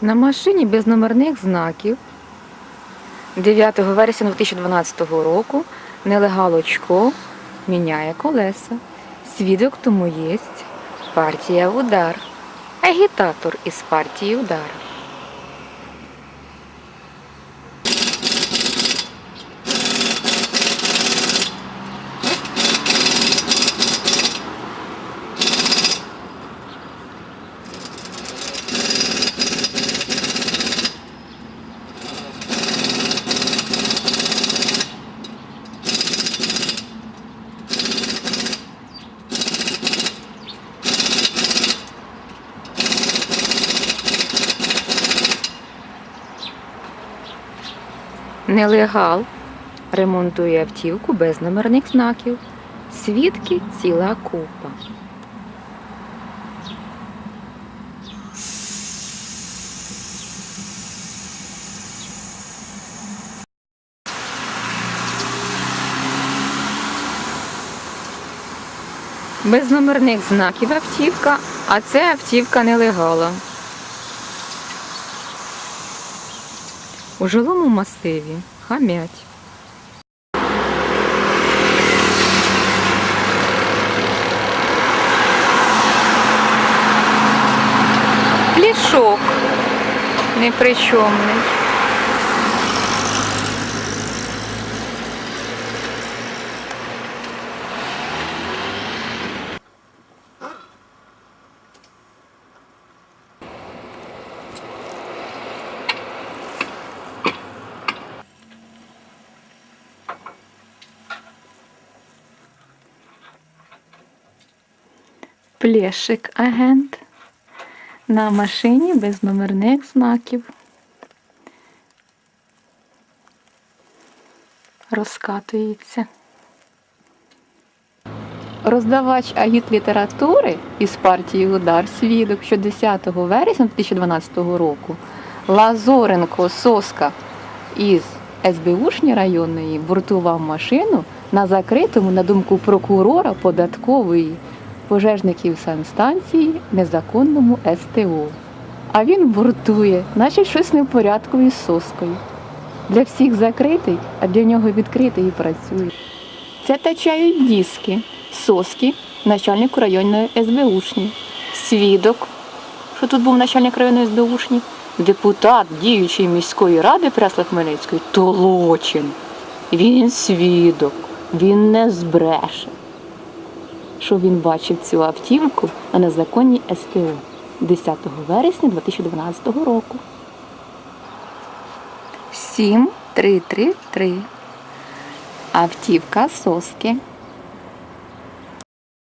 На машині без номерних знаків 9 вересня 2012 року нелегал Очко міняє колеса. Свідок тому є партія Удар. Агітатор із партії Удар. Нелегал ремонтує автівку без номерних знаків. Свідки ціла купа. Без номерних знаків автівка, а це автівка нелегала. У жилому масиві хам'ять. Плішок непричомний. Плешик агент на машині без номерних знаків. Розкатується. Роздавач агіт літератури із партії Удар свідок, що 10 вересня 2012 року Лазоренко Соска із СБУшні районної бортував машину на закритому, на думку прокурора податкової пожежників санстанції незаконному СТО. А він бортує, наче щось не в порядку із соскою. Для всіх закритий, а для нього відкритий і працює. Це тачають диски, соски начальнику районної СБУшні. Свідок, що тут був начальник районної СБУшні, депутат діючої міської ради Пресла Хмельницької Толочин. Він свідок, він не збреше що він бачив цю автівку на незаконній СТО 10 вересня 2012 року. 7333. Автівка соски.